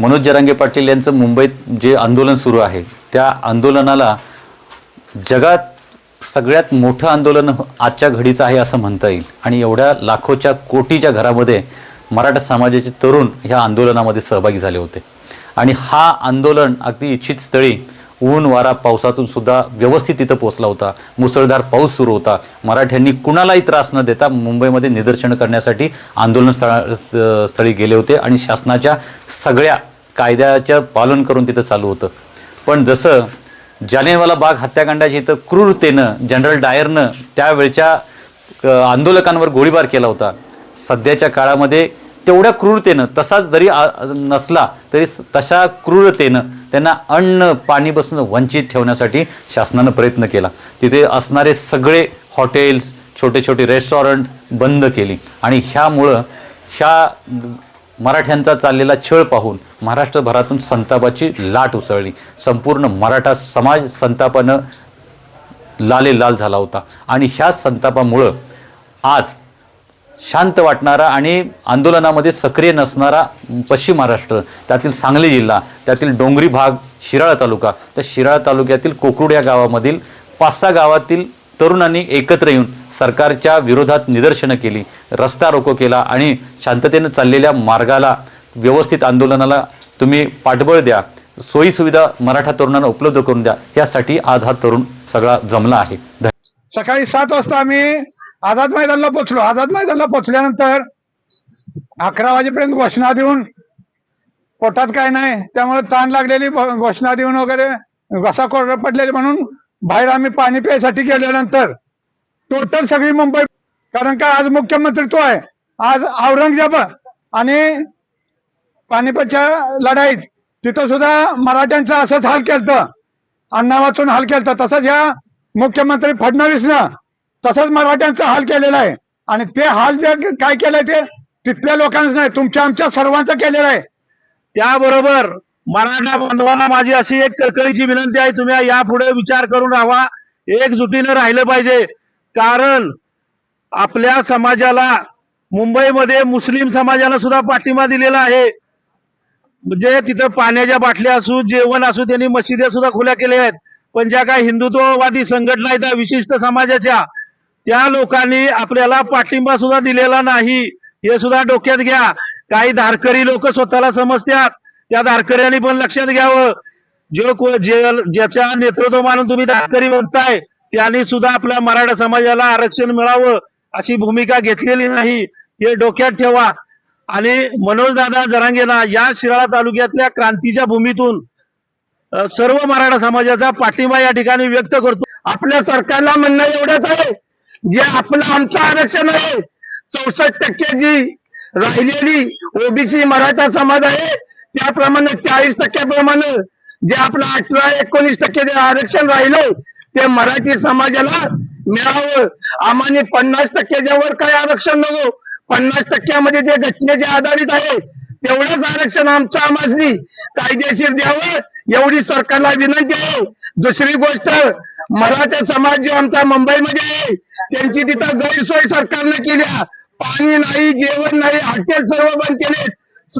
मनोज जरांगे पाटील यांचं मुंबईत जे आंदोलन सुरू आहे त्या आंदोलनाला जगात सगळ्यात मोठं आंदोलन हो- आजच्या घडीचं आहे असं म्हणता येईल. आणि एवढ्या लाखोच्या कोटीच्या घरामध्ये मराठा समाजाचे तरुण ह्या आंदोलनामध्ये सहभागी झाले होते. आणि हा आंदोलन अगदी इच्छित स्थळी ऊन वारा पावसातून सुद्धा व्यवस्थित तिथं पोचला होता. मुसळधार पाऊस सुरू होता. मराठ्यांनी कुणालाही त्रास न देता मुंबईमध्ये निदर्शनं करण्यासाठी आंदोलन स्थळा स्थळी गेले होते. आणि शासनाच्या सगळ्या कायद्याचं पालन करून तिथं चालू होतं. पण जसं जालियनवाला बाग हत्याकांडाची इथं क्रूरतेनं जनरल डायरनं त्यावेळच्या आंदोलकांवर गोळीबार केला होता. सध्याच्या काळामध्ये तेवढ्या क्रूरतेनं तसाच जरी नसला तरी तशा क्रूरतेनं त्यांना अन्न पाणीपासून वंचित ठेवण्यासाठी शासनानं प्रयत्न केला. तिथे असणारे सगळे हॉटेल्स छोटे छोटे रेस्टॉरंट बंद केली. आणि ह्यामुळं ह्या मराठ्यांचा चाललेला छळ पाहून महाराष्ट्रभरातून संतापाची लाट उसळली. संपूर्ण मराठा समाज संतापानं लाले लाल झाला होता. आणि ह्या संतापामुळं आज शांत वाटणारा आणि आंदोलनामध्ये सक्रिय नसणारा पश्चिम महाराष्ट्र त्यातील सांगली जिल्हा त्यातील डोंगरी भाग शिराळा तालुका त्या शिराळा तालुक्यातील कोकरुड या गावामधील पाच सहा गावातील तरुणांनी एकत्र येऊन सरकारच्या विरोधात निदर्शनं केली रस्ता रोको केला आणि शांततेनं चाललेल्या मार्गाला व्यवस्थित आंदोलनाला तुम्ही पाठबळ द्या सोयीसुविधा मराठा तरुणांना उपलब्ध करून द्या यासाठी आज हा तरुण सगळा जमला आहे. सकाळी सात वाजता आम्ही आझाद मैदानला पोहोचलो. आझाद मैदानला पोहोचल्यानंतर अकरा वाजेपर्यंत घोषणा देऊन पोटात काय नाही त्यामुळे ताण लागलेली घोषणा देऊन वगैरे घसा कोरडा पडलेली म्हणून बाहेर आम्ही पाणी प्यायसाठी गेल्यानंतर टोटल सगळी मुंबई कारण का आज मुख्यमंत्री तो आहे. आज औरंगजेब आणि पानिपतच्या लढाईत तिथं सुद्धा मराठ्यांचं असंच हाल केलं अण्णा वाचून हाल केलता. तसंच ह्या मुख्यमंत्री फडणवीसनं तसंच मराठ्यांचा हाल केलेला आहे. आणि ते हाल जे काय केलंय ते तिथल्या लोकांचं नाही तुमच्या आमच्या सर्वांचं केलेलं आहे. त्याबरोबर मराठा बांधवांना माझी अशी एक कळकळीची विनंती आहे. तुम्ही यापुढे विचार करून राहा. एकजुटीनं राहिलं पाहिजे. कारण आपल्या समाजाला मुंबईमध्ये मुस्लिम समाजाला सुद्धा पाठिंबा दिलेला आहे. म्हणजे तिथं पाण्याच्या बाटल्या असू जेवण असू त्यांनी मशिद्या सुद्धा खुल्या केल्या आहेत. पण ज्या काही हिंदुत्ववादी संघटना आहेत त्या विशिष्ट समाजाच्या त्या लोकांनी आपल्याला पाठिंबा सुद्धा दिलेला नाही. हे सुद्धा डोक्यात घ्या. काही धारकरी लोक स्वतःला समजतात. त्या धारकऱ्यांनी पण लक्षात घ्यावं. जो जे ज्याच्या नेतृत्व मानून तुम्ही धारकरी म्हणताय त्यांनी सुद्धा आपल्या मराठा समाजाला आरक्षण मिळावं अशी भूमिका घेतलेली नाही. हे डोक्यात ठेवा. आणि मनोजदादा जरांगेना या शिराळा तालुक्यातल्या क्रांतीच्या भूमीतून सर्व मराठा समाजाचा पाठिंबा या ठिकाणी व्यक्त करतो. आपल्या सरकारला म्हणणं एवढंच आहे जे आपलं आमचं आरक्षण आहे. चौसष्ट टक्के जी राहिलेली ओबीसी मराठा समाज आहे त्याप्रमाणे चाळीस टक्क्याप्रमाणे जे आपलं अठरा एकोणीस टक्के जे आरक्षण राहिलं ते मराठी समाजाला मिळावं. आम्हाने पन्नास टक्क्याच्या वर काय आरक्षण नको. पन्नास टक्क्यामध्ये जे घटनेचे आधारित आहे तेवढंच आरक्षण आमचं आमासनी कायदेशीर द्यावं. एवढी सरकारला विनंती आहे. दुसरी गोष्ट मराठा समाज जो आमचा मुंबईमध्ये आहे त्यांची तिथं गैरसोय सरकारने केल्या. पाणी नाही जेवण नाही हॉटेल सर्व बंद केले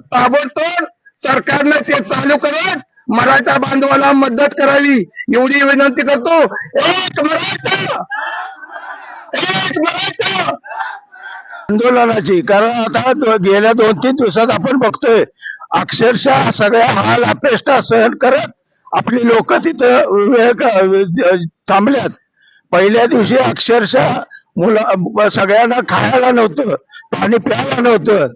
ताबडतोब सरकारनं ते चालू करत मराठा बांधवाला मदत करावी एवढी विनंती करतो. एक मराठा! एक मराठा! आंदोलनाची कारण आता गेल्या दोन तीन दिवसात आपण बघतोय अक्षरशः सगळ्या हाल अपेष्टा सहन करत आपली लोक तिथं वेळ थांबल्यात. पहिल्या दिवशी अक्षरशः मुलं सगळ्यांना खायला नव्हतं पाणी प्यायला नव्हतं.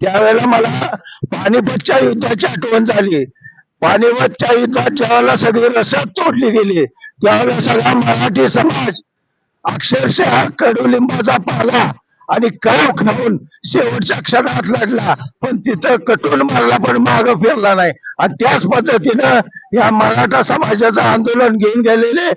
त्यावेळेला मला पानिपतच्या युद्धाची आठवण झाली. पानिपतच्या युद्धात ज्यावेळेला सगळी रसद तोडली गेली. त्यावेळेला सगळा मराठी समाज अक्षरशः कडुलिंबाचा पाला आणि कळव खाऊन शेवटच्या क्षणात लढला. पण तिथं कटून मारला पण माग फिरला नाही. आणि त्याच पद्धतीनं या मराठा समाजाचं आंदोलन घेऊन गेलेले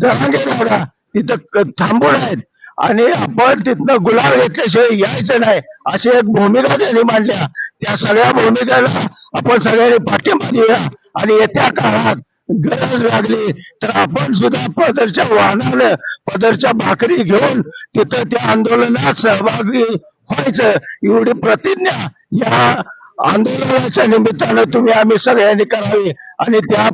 जरांगे दादा तिथं थांबून आहेत. आणि आपण तिथनं गुलाब घेतल्याशिवाय यायचं नाही. अशी एक भूमिका त्यांनी मांडल्या. त्या सगळ्या भूमिकेला आपण सगळ्यांनी पाठिंबा देऊया आणि येत्या काळात गरज लागली तर आपण सुद्धा पदरच्या वाहनानं पदरच्या भाकरी घेऊन तिथं त्या आंदोलनात सहभागी व्हायचं. एवढी प्रतिज्ञा या आंदोलनाच्या निमित्तानं तुम्ही आम्ही सगळ्यांनी करावी. आणि त्या